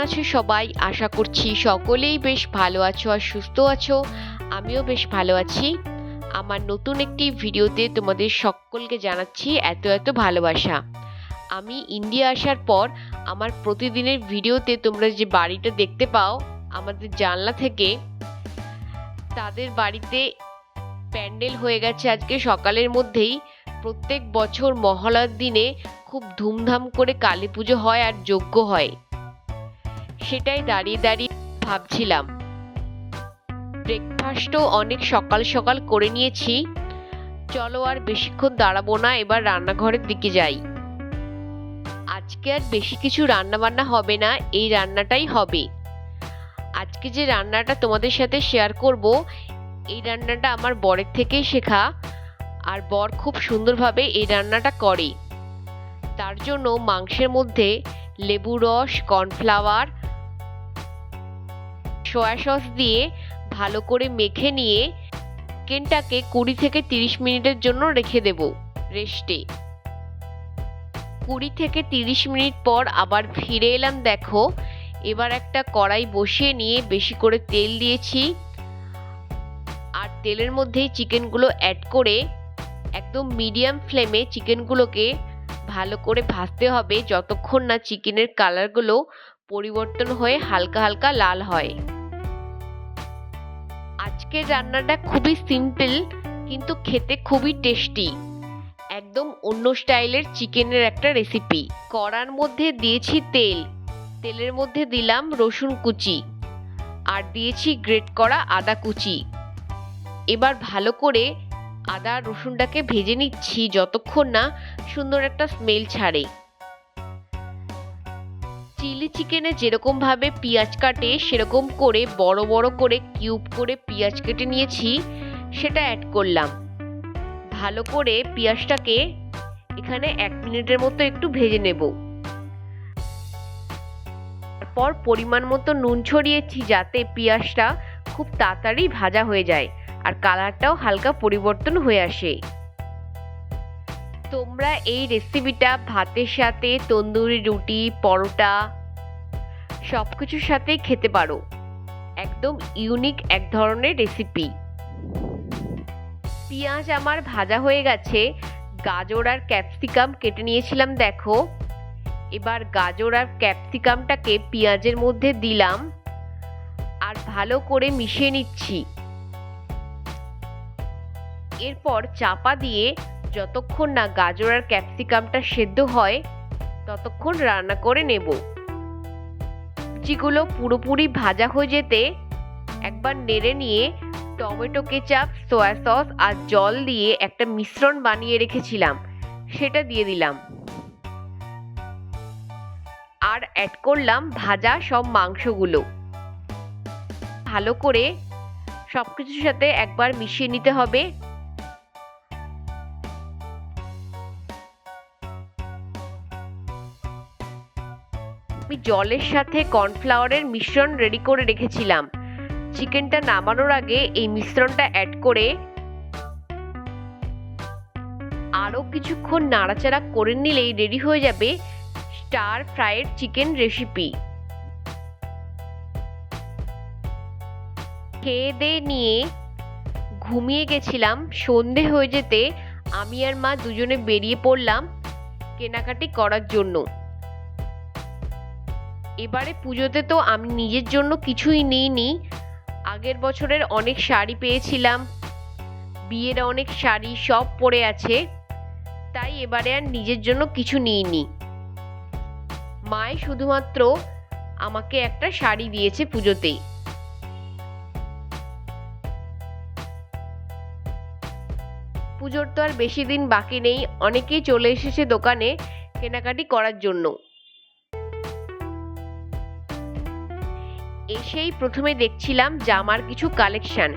আছো সবাই? আশা করছি সকলেই বেশ ভালো আছো আর সুস্থ আছো। আমিও বেশ ভালো আছি। আমার নতুন একটি ভিডিওতে তোমাদের সকলকে জানাচ্ছি এত এত ভালোবাসা। আমি ইন্ডিয়া আসার পর আমার প্রতিদিনের ভিডিওতে তোমরা যে বাড়িটা দেখতে পাও, আমাদের জানলা থেকে, তাদের বাড়িতে প্যান্ডেল হয়ে গেছে আজকে সকালের মধ্যেই। প্রত্যেক বছর মহলার দিনে খুব ধুমধাম করে কালী পুজো হয় আর যজ্ঞ হয়। সেটাই দাঁড়িয়ে দাঁড়িয়ে ভাবছিলাম। ব্রেকফাস্টও অনেক সকাল সকাল করে নিয়েছি। চলো আর বেশিক্ষণ দাঁড়াবো না, এবার রান্নাঘরের দিকে যাই। আজকে আর বেশি কিছু রান্না বান্না হবে না, এই রান্নাটাই হবে। আজকে যে রান্নাটা তোমাদের সাথে শেয়ার করব, এই রান্নাটা আমার বরের থেকেই শেখা। আর বর খুব সুন্দরভাবে এই রান্নাটা করে। তার জন্য মাংসের মধ্যে লেবু রস কর্নফ্লাওয়ার সয়া সস দিয়ে ভালো করে মেখে নিয়ে চিকেনটাকে কুড়ি থেকে তিরিশ মিনিটের জন্য রেখে দেব রেস্টে কুড়ি থেকে তিরিশ মিনিট পর আবার ফিরে এলাম, দেখো। এবার একটা কড়াই বসিয়ে নিয়ে বেশি করে তেল দিয়েছি। আর তেলের মধ্যেই চিকেনগুলো অ্যাড করে একদম মিডিয়াম ফ্লেমে চিকেনগুলোকে ভালো করে ভাজতে হবে, যতক্ষণ না চিকেনের কালারগুলো পরিবর্তন হয়ে হালকা হালকা লাল হয়। আজকের রান্নাটা খুবই সিম্পল কিন্তু খেতে খুবই টেস্টি একদম অন্য স্টাইলের চিকেনের একটা রেসিপি কড়ার মধ্যে দিয়েছি তেল। তেলের মধ্যে দিলাম রসুন কুচি। আর দিয়েছি গ্রেট করা আদা কুচি। এবার ভালো করে আদা রসুনটাকে ভেজে নিচ্ছি, যতক্ষণ না সুন্দর একটা স্মেল ছাড়ে। চিকেনে যেরকম ভাবে পেঁয়াজ কাটে, সেরকম করে, বড় বড় করে কিউব করে পেঁয়াজ কেটে নিয়েছি, সেটা অ্যাড করলাম। ভালো করে পেঁয়াজটাকে এখানে এক মিনিটের মতো একটু ভেজে নেব। তারপর পরিমাণ মতো নুন ছড়িয়েছি যাতে পেঁয়াজটা খুব তাড়াতাড়ি ভাজা হয়ে যায় আর কালারটাও হালকা পরিবর্তন হয়ে আসে। তোমরা এই রেসিপিটা ভাতের সাথে, তন্দুরি রুটি, পরোটা সব কিছুর সাথেই খেতে পারো। একদম ইউনিক এক ধরনের রেসিপি পেঁয়াজ আমার ভাজা হয়ে গেছে, গাজর আর ক্যাপসিকাম কেটে নিয়েছিলাম, দেখো। এবার গাজর আর ক্যাপসিকামটাকে পেঁয়াজের মধ্যে দিলাম আর ভালো করে মিশিয়ে নিচ্ছি। এরপর চাপা দিয়ে যতক্ষণ না গাজর আর ক্যাপসিকামটা সেদ্ধ হয়, ততক্ষণ রান্না করে নেব। সবজিগুলো পুরোপুরি ভাজা হয়ে যেতে একবার নেড়ে নিয়ে টমেটো কেচাপ সয়া সস আর জল দিয়ে একটা মিশ্রণ বানিয়ে রেখেছিলাম। সেটা দিয়ে দিলাম। আর অ্যাড করলাম ভাজা সব মাংসগুলো। ভালো করে সব কিছুর সাথে একবার মিশিয়ে নিতে হবে। আমি জলের সাথে কর্নফ্লাওয়ারের মিশ্রণ রেডি করে রেখেছিলাম। চিকেনটা নামানোর আগে এই মিশ্রণটা অ্যাড করে আরও কিছুক্ষণ নাড়াচাড়া করে নিলেই রেডি হয়ে যাবে স্টার ফ্রাইড চিকেন রেসিপি খেয়ে নিয়ে ঘুমিয়ে গেছিলাম। সন্ধে হয়ে যেতে আমি আর মা দুজনে বেরিয়ে পড়লাম কেনাকাটি করার জন্য। এবারে পুজোতে তো আমি নিজের জন্য কিছুই নিইনি। আগের বছরের অনেক শাড়ি পেয়েছিলাম। বিয়ের অনেক শাড়ি সব পরে আছে। তাই এবারে আর নিজের জন্য কিছু নিইনি। মাই শুধুমাত্র আমাকে একটা শাড়ি দিয়েছে পুজোতেই। পুজোর তো আর বেশি দিন বাকি নেই। অনেকেই চলে এসেছে দোকানে কেনাকাটি করার জন্য। এসেই প্রথমে দেখছিলাম জামার কিছু কালেকশন।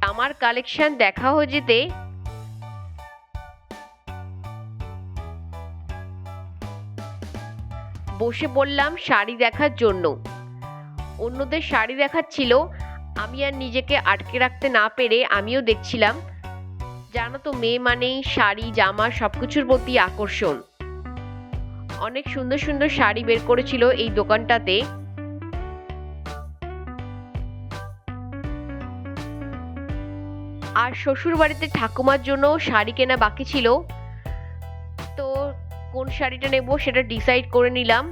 জামার কালেকশন দেখা হয়ে যেতে বসে পড়লাম শাড়ি দেখার জন্য। অন্যদের শাড়ি দেখাচ্ছিল, আমি আর নিজেকে আটকে রাখতে না পেরে আমিও দেখছিলাম। জানো তো, মেয়ে মানেই শাড়ি, জামা সবকিছুর প্রতি আকর্ষণ। অনেক সুন্দর সুন্দর শাড়ি বের করেছিল এই দোকানটাতে। আর শ্বশুর বাড়িতে ঠাকুমার জন্য শাড়ি কেনা বাকি ছিল। তো কোন শাড়িটা নেব সেটা ডিসাইড করে নিলাম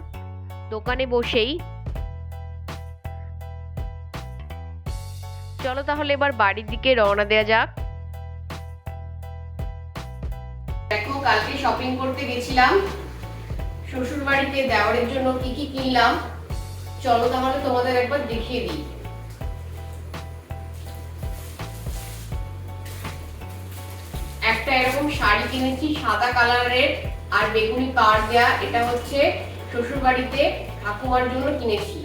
দোকানে বসেই। চলো তাহলে এবার বাড়ির দিকে রওনা দেওয়া যাক। দেখো, কালকে শপিং করতে গেছিলাম। শ্বশুর বাড়িতে দেওয়ারের জন্য কি কি কিনলাম? চলো তাহলে তোমাদের একবার দেখিয়ে দিই। একটা এরকম শাড়ি কিনেছি সাদা কালারের আর বেগুনি পাড় দেয়া, এটা হচ্ছে শ্বশুর বাড়িতে ঠাকুমার জন্য কিনেছি।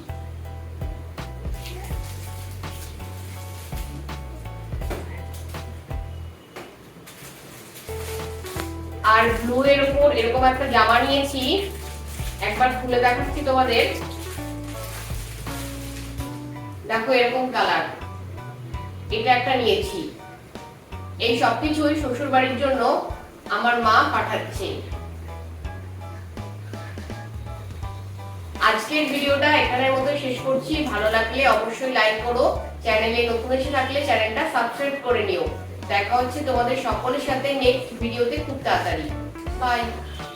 আর উপর এরকম একটা জামা নিয়েছি। একবার খুলে দেখাচ্ছি তোমাদের। দেখো এরকম কালার। এটা একটা নিয়েছি। এই সবকিছুই শ্বশুর বাড়ির জন্য আমার মা পাঠাচ্ছে। আজকের ভিডিওটা এখানের মতো শেষ করছি। ভালো লাগলে অবশ্যই লাইক করো। চ্যানেলে নতুন এসে থাকলে চ্যানেলটা সাবস্ক্রাইব করে নিও। দেখা হচ্ছে তোমাদের সকলের সাথে নেক্সট ভিডিওতে খুব তাড়াতাড়ি। Bye.